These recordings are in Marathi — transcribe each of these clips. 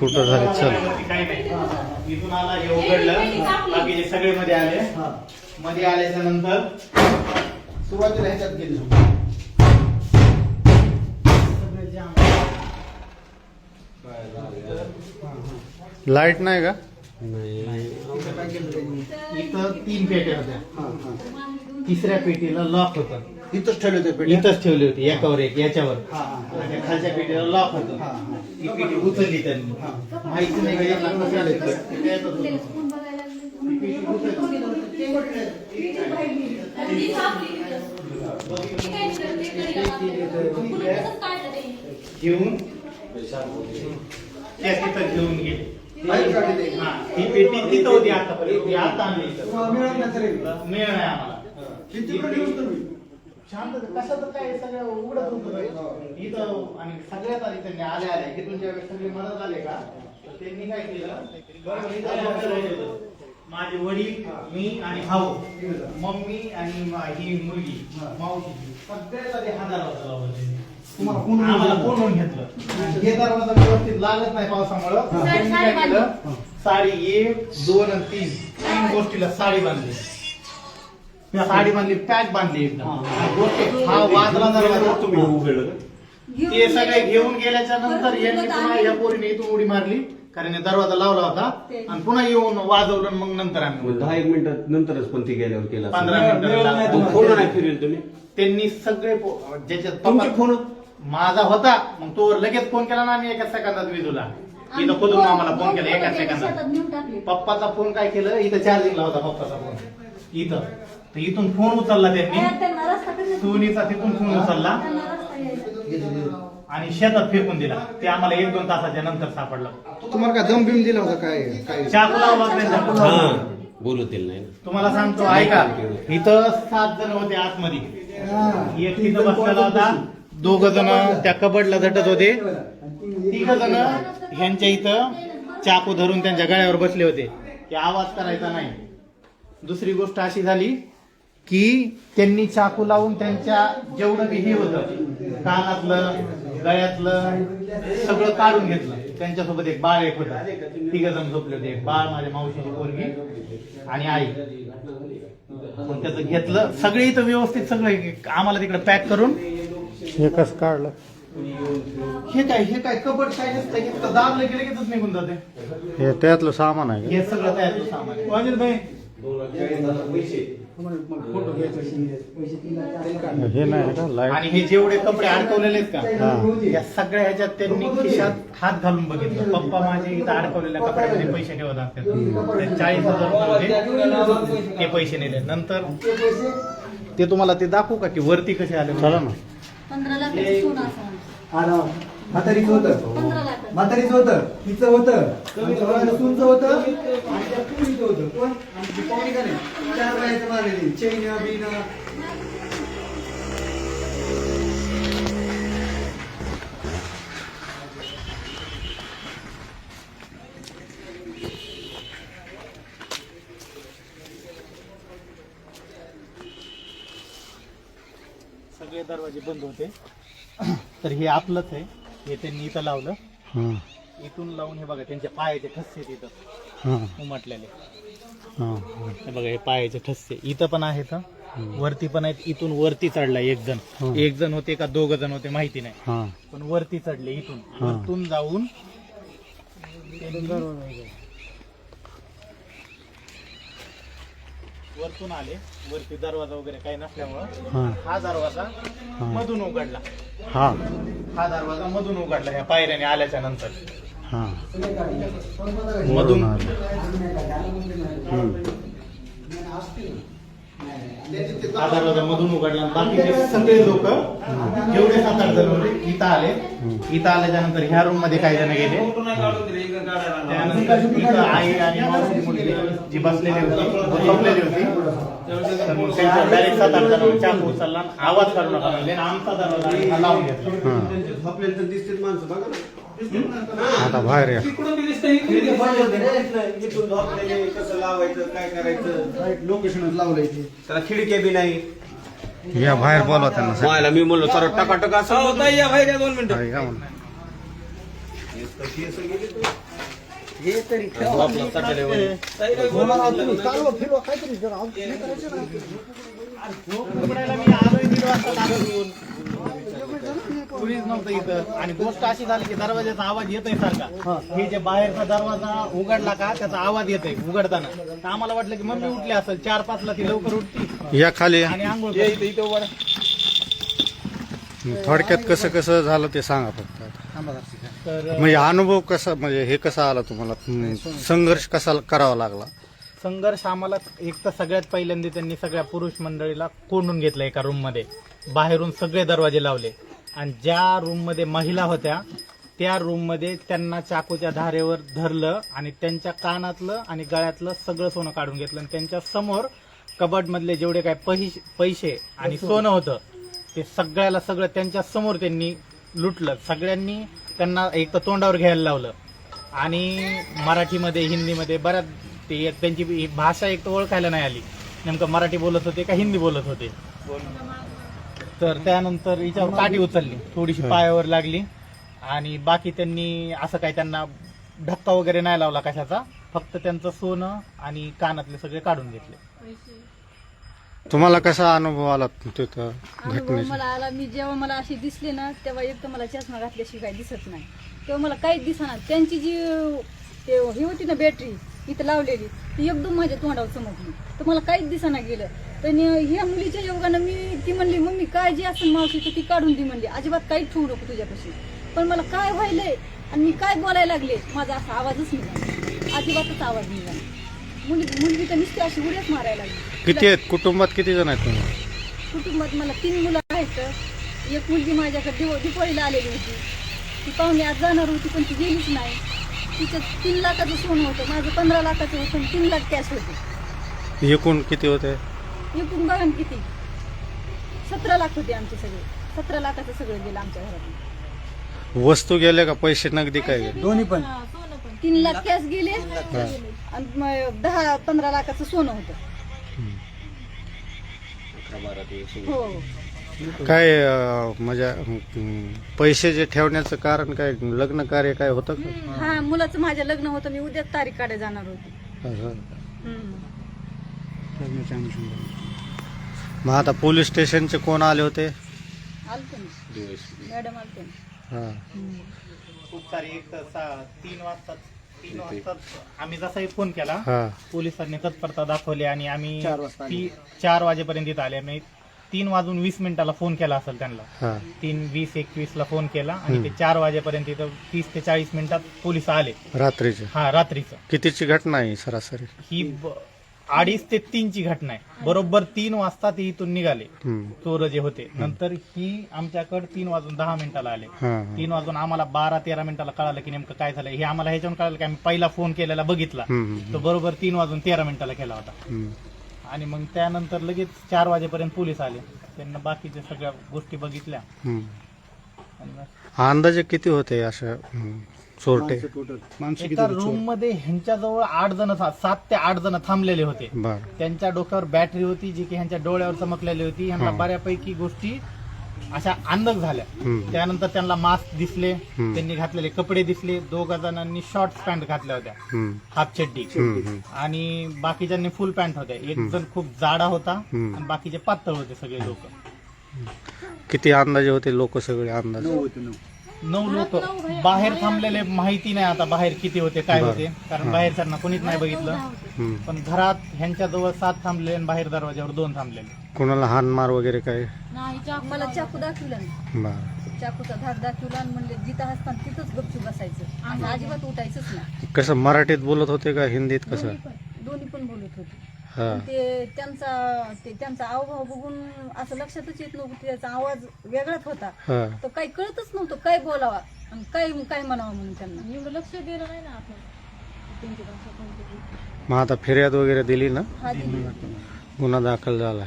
कुठं झाले? चल. काही नाही इथून आला हे उघडलं. बाकीचे सगळे मध्ये आले. मध्ये आल्याच्यानंतर सुरुवातीला ह्याच्यात गेलो. लाइट नाही का इथं तीन पेट्या होत्या तिसऱ्या पेटीला लॉक होतं इथंच ठेवले होते पेटी इथंच ठेवली होती एकावर एक याच्यावर. आणि खालच्या पेटीला लॉक होतं हा, हा. ती पेटी उचलली त्यांनी माहिती नाही का याला कसं झालं ते. ते येतच होतं. ती पेटी उचलली. घेऊन त्या तिथं घेऊन गेले. हा, ही पेटी तिथं होती आतापर्यंत. आता आणली मिळत नाही आम्हाला. होतं? शांत कशाचं काय सगळं उघडत होतं इथं आणि सगळ्यात आधी त्यांनी आले आले की तुमच्या सगळे मदत आले का? तर त्यांनी काय केलं? होते. माझे वडील मी आणि भाऊ मम्मी आणि ही मुलगी मावशी सगळ्यात आधी हा लावला त्यांनी. तुम्हाला कोण आम्हाला घेतलं? हे दरवाजा व्यवस्थित लागत नाही पावसामुळं. हा. त्यांनी काय केलं. साडी एक दोन आणि तीन. तीन गोष्टीला साडी बांधली. साडी बांधली पॅक बांधली एकदम हा. आणि गोष्ट. हा वाजला दरवाजा. तुम्ही उघडलं ते सगळे घेऊन गेल्याच्यानंतर यांनी पुन्हा या पोरीने इथून उडी मारली. कारण हे दरवाजा लावला होता. आणि पुन्हा येऊन वाजवलं मग नंतर आम्ही दहा एक मिनिटात नंतरच पण ती गेल्यावर केला. पंधरा मिनिटं तो फोन नाही फिरेल तुम्ही? त्यांनी सगळे ज्याच्यात तुमचे पप्पा- फोन माझा होता मग तो लगेच फोन केला ना आम्ही एका सेकंदात विजूला इथं खुदून आम्हाला फोन केला? एका सेकंदात. पप्पाचा फोन काय केलं? इथं चार्जिंगला होता पप्पाचा फोन इथं. तर इथून फोन उचलला त्यांनी. सोनीचा तिथून फोन उचलला. आणि शेतात फेकून दिला. ते आम्हाला एक दोन तासाच्या नंतर सापडलं. तुम्हाला काय दम बिम दिला होता काय? काय? चाकू लावला त्यांचा हा बोलवतील नाही. तुम्हाला सांगतो ऐका. इथं सात जण होते आतमध्ये. एक तिथं बसलेला होता. दोघ जण त्या कबडला झटत होते. तिघ जण ह्यांच्या इथं चाकू धरून त्यांच्या गळ्यावर बसले होते. की आवाज करायचा नाही. दुसरी गोष्ट अशी झाली की त्यांनी चाकू लावून त्यांच्या जेवढं बी हे होतं कानातलं गळ्यातलं सगळं काढून घेतलं. त्यांच्यासोबत एक बाळ एक होता. तिघ जण झोपले होते. एक बाळ माझ्या मावशीची पोरगी आणि आई. मग त्याचं घेतलं. सगळे इथं व्यवस्थित सगळं आम्हाला तिकडे पॅक करून हे कसं काढलं? हे काय हे काय कबड काय नसतं हे फक्त दाबलं की लगेचच निघून जाते. हे त्यातलं सामान आहे हे सगळं तयार सामान वाजेल भाई फोटो घ्यायचा का हे नाही का? लाइट आणि हे जेवढे कपडे अडकवलेले आहेत हा. का या सगळ्या ह्याच्यात त्यांनी खिशात हात घालून बघितलं. पप्पा माझे इथं अडकवलेल्या कपड्यामध्ये पैसे ठेवत असतात ते चाळीस हजार रुपये होते. ते पैसे नेले. नंतर ते तुम्हाला ते दाखवू का की वरती कसे आले? चला ना. पंधरा लाखाचं सोनं असं म्हातारीचं होतं. पंधरा लाखाचं म्हातारीचं होतं. तिचं होतं. सुनचं होतं. आणि त्या पुरीचं होतं. कोण? आमची पाहुणी का नाही? चार बायाचं मारलेली. चैन बिन. दरवाजे बंद होते. तर हे आपलंच आहे. हे त्यांनी इथं लावलं. हां. इथून लावून हे बघा त्यांच्या पायाचे ठस्से आहेत इथं. हां. उमटलेले. हां. हे बघा हे पायाचे ठस्से इथं पण आहेत हं. वरती पण आहेत. इथून वरती चढला एक जण. हं. एक जण होते का दोघ जण होते माहिती नाही. हां. पण वरती चढले इथून. हं. वरतून जाऊन वरतून आले. वरती दरवाजा वगैरे काही नसल्यामुळं हां. दरवाजा मधून उघडला. हां. हा दरवाजा मधून उघडला ह्या पायऱ्याने आल्याच्यानंतर. हां. मधून मधून उघडला आणि बाकीचे सगळे लोक जेवढे सात आठ जण होते. इथं आले. इथं आल्याच्यानंतर ह्या रूममध्ये काही जण गेले. त्यानंतर इथं आई आणि जी बसलेली होती झोपलेली होती. डायरेक्ट सात आठ जणांनी चाकू उचलला आवाज काढू नका म्हणले आणि आमचा दरवाजा आम्ही हा लावून घेतला झोपलेलं तर दिसतील माणसं बघा ना आता बाहेर या लोकेशनच लावलंय ते त्याला खिडक्या बी नाही या बाहेर बोलवा त्यांना मायला मी म्हणलो तर टकाटक असं हा, या म्हणे. चालवा फिरवा काहीतरी करा. हे करायचं ना. उघडायला मी आलोय दीड वाजता लागून कुणीच नव्हतं इथं. आणि गोष्ट अशी झाली की दरवाजाचा आवाज येतोय सारखा. हे. जे बाहेरचा दरवाजा उघडला का त्याचा आवाज येतोय उघडताना. तर आम्हाला वाटलं की मम्मी उठली असेल. चार पाच ला ती लवकर उठती. या खाली. आणि आंघोळ करते. थोडक्यात कसं कसं झालं ते सांगा फक्त तर म्हणजे अनुभव कसा म्हणजे हे कसं आला तुम्हाला? संघर्ष कसा करावा लागला? संघर्ष आम्हाला एक तर सगळ्यात पहिल्यांदा त्यांनी सगळ्या पुरुष मंडळीला कोंडून घेतलं एका रूममध्ये. बाहेरून सगळे दरवाजे लावले. आणि ज्या रूममध्ये महिला होत्या त्या रूममध्ये त्यांना चाकूच्या धारेवर धरलं आणि त्यांच्या कानातलं आणि गळ्यातलं सगळं सोनं काढून घेतलं. आणि त्यांच्यासमोर कबड मधले जेवढे काय पैसे पैसे आणि सोनं होतं ते सगळ्याला सगळं त्यांच्यासमोर त्यांनी लुटलं. सगळ्यांनी त्यांना एक तर तोंडावर घ्यायला लावलं. आणि मराठीमध्ये हिंदीमध्ये बऱ्याच ते एक त्यांची भाषा एक तर ओळखायला नाही आली. नेमकं मराठी बोलत होते का हिंदी बोलत होते? तर त्यानंतर हिच्यावर काठी उचलली थोडीशी पायावर लागली. आणि बाकी त्यांनी असं काही त्यांना धक्का वगैरे नाही लावला कशाचा. फक्त त्यांचं सोनं आणि कानातले सगळे काढून घेतले. तुम्हाला कसा अनुभव आला तिथं अनुभव घटनेचा? मला आला. मी जेव्हा मला अशी दिसले ना तेव्हा एक तर मला चष्मा घातल्याशिवाय काही दिसत नाही. तेव्हा मला काहीच दिसणार त्यांची जी ते ही होती ना बॅटरी इथं लावलेली ती एकदम माझ्या तोंडावर चमकली. तर मला काहीच दिसाना गेलं. तर नि- ह्या मुलीच्या योगानं मी ती म्हणली मम्मी काय जी असेल मावशी तर ती काढून दी म्हणली. अजिबात काहीच ठेवू नको तुझ्यापाशी. पण मला काय व्हायलंय आणि मी काय बोलायला लागले माझा असा आवाजच निघाला अजिबातच आवाज निघाला मुलगी मुलगी तर नुसती अशी उड्याच मारायला लागली. किती आहेत? कुटुंबात किती जण आहेत तुम्ही कुटुंबात मला तीन मुलं आहेत. एक मुलगी माझ्याकडे दिव दिवाळीला आलेली होती. ती पाहुणे आज जाणार होती पण ती गेलीच नाही. तिचं तीन लाखाचं सोनं होतं. माझं पंधरा लाखाचं होतं आणि तीन लाख कॅश होते. एकूण किती होते? एकूण बघा ना किती. सतरा लाख होते आमचे सगळे. सतरा लाखाचं सगळं गेलं आमच्या घरात वस्तू गेल्या का? पैसे नगदी काय गेले. दोन्ही पण. तीन लाख कॅश गेले. आणि मग दहा पंधरा लाखाचं सोनं होतं. हो. काय अं, म्हणजे अं, पैसे जे ठेवण्याचं कारण काय? लग्न कार्य काय होतं का? हा मुलाचं माझ्या लग्न होतं. मी उद्या तारीख काढायला जाणार होती. असं. हम्म. मग आता पोलीस स्टेशनचे कोण आले होते? आलते ना मॅडम आलते ना हा. खूप सारी एक तीन वाजता तीन वाजता आम्ही जसाही फोन केला हा. पोलिसांनी तत्परता दाखवली आणि आम्ही चार वाजता आले. ती चार वाजेपर्यंत इथं आले. आम्ही तीन वाजून वीस मिनिटाला फोन केला असेल त्यांना. हा. तीन वीस एकवीस ला फोन केला आणि ते चार वाजेपर्यंत इथं तीस ते चाळीस मिनिटात पोलीस आले. रात्रीचे. हा रात्रीचं. कितीची घटना आहे सरासरी? ही ब- अडीच ते तीनची घटना आहे. बरोबर तीन वाजता ते इथून निघाले. चोर जे होते. नंतर ही आमच्याकडे तीन वाजून दहा मिनिटाला आले. तीन वाजून आम्हाला बारा तेरा मिनिटाला कळालं की नेमकं काय झालं. हे आम्हाला ह्याच्यावर कळालं की आम्ही पहिला फोन केलेला बघितला. तो बरोबर तीन वाजून तेरा मिनिटाला केला होता. आणि मग त्यानंतर लगेच चार वाजेपर्यंत पोलीस आले. त्यांना बाकीच्या सगळ्या गोष्टी बघितल्या. अंदाजे किती होते अशा चोरटे माणसं एका? रूममध्ये ह्यांच्याजवळ आठ जण था- सात ते आठ जण थांबलेले होते बर त्यांच्या डोक्यावर बॅटरी होती जी की ह्यांच्या डोळ्यावर चमकलेली होती ह्यांना हा. बऱ्यापैकी गोष्टी अशा अंधक झाल्या हम्म. त्यानंतर त्यांना मास्क दिसले. त्यांनी घातलेले कपडे दिसले दोघा जणांनी शॉर्ट पॅन्ट घातल्या होत्या हम्म. हाफ चड्डी हम्म, हम्म. आणि बाकीच्यांनी फुल पॅन्ट होत्या एक जण खूप जाडा होता हम्म. आणि बाकीचे पातळ होते सगळे लोक किती अंदाजे होते लोक सगळे अंदाजे नऊ होते नऊ नऊ लोक बाहेर थांबलेले माहिती नाही आता बाहेर किती होते काय बरं. होते. कारण बाहेरच्यांना कोणीच नाही बघितलं. हम्म. पण घरात ह्यांच्या जवळ सात थांबलेले आणि बाहेर दरवाज्यावर दोन थांबलेले. कोणाला हानमार वगैरे काय? मला चाकू दाखवला ना. बर. चाकूचा धाक दाखवला आणि म्हणले जिथं असताना तिथंच गपचूप बसायचं. आणि अजिबात उठायचंच नाही. कसं मराठीत बोलत होते का हिंदीत कसं? दोन्ही पण दोन्ही पण बोलत होते. हा पण ते त्यांचा ते त्यांचा हावभाव बघून असं लक्षातच येत नव्हतं त्याचा आवाज वेगळाच होता. हा. तर काही कळतच नव्हतं काय बोलावा आणि काय काय म्हणावं म्हणून त्यांना. एवढं लक्ष दिलं नाही ना आपण. मग आता फिर्याद वगैरे दिली ना? हा दिली. गुन्हा दाखल झाला.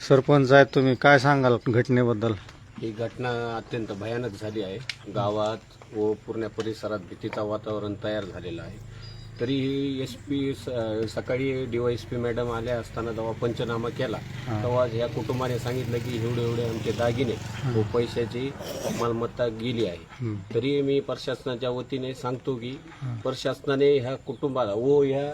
सरपंच आहेत तुम्ही काय सांगाल घटनेबद्दल? ही घटना अत्यंत भयानक झाली आहे. गावात व पूर्ण परिसरात भीतीचा वातावरण तयार झालेलं आहे. तरीही एस पी सकाळी डीवायएसपी मॅडम आल्या असताना जेव्हा पंचनामा केला तेव्हा ह्या कुटुंबाने सांगितलं की एवढे एवढे आमचे दागिने व पैशाची मालमत्ता गेली आहे. तरी मी प्रशासनाच्या वतीने सांगतो की प्रशासनाने ह्या कुटुंबाला व ह्या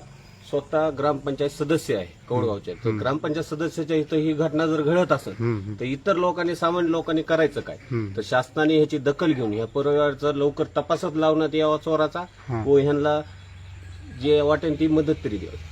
स्वतः ग्रामपंचायत सदस्य आहे कौडगावचे तर ग्रामपंचायत सदस्याच्या इथं ही घटना जर घडत असेल तर इतर लोकांनी सामान्य लोकांनी करायचं काय? तर शासनाने ह्याची दखल घेऊन ह्या परिवाराचा लवकर तपासच लावण्यात यावा चोराचा व ह्यांना जे वाटेन ती मदत तरी द्यावी.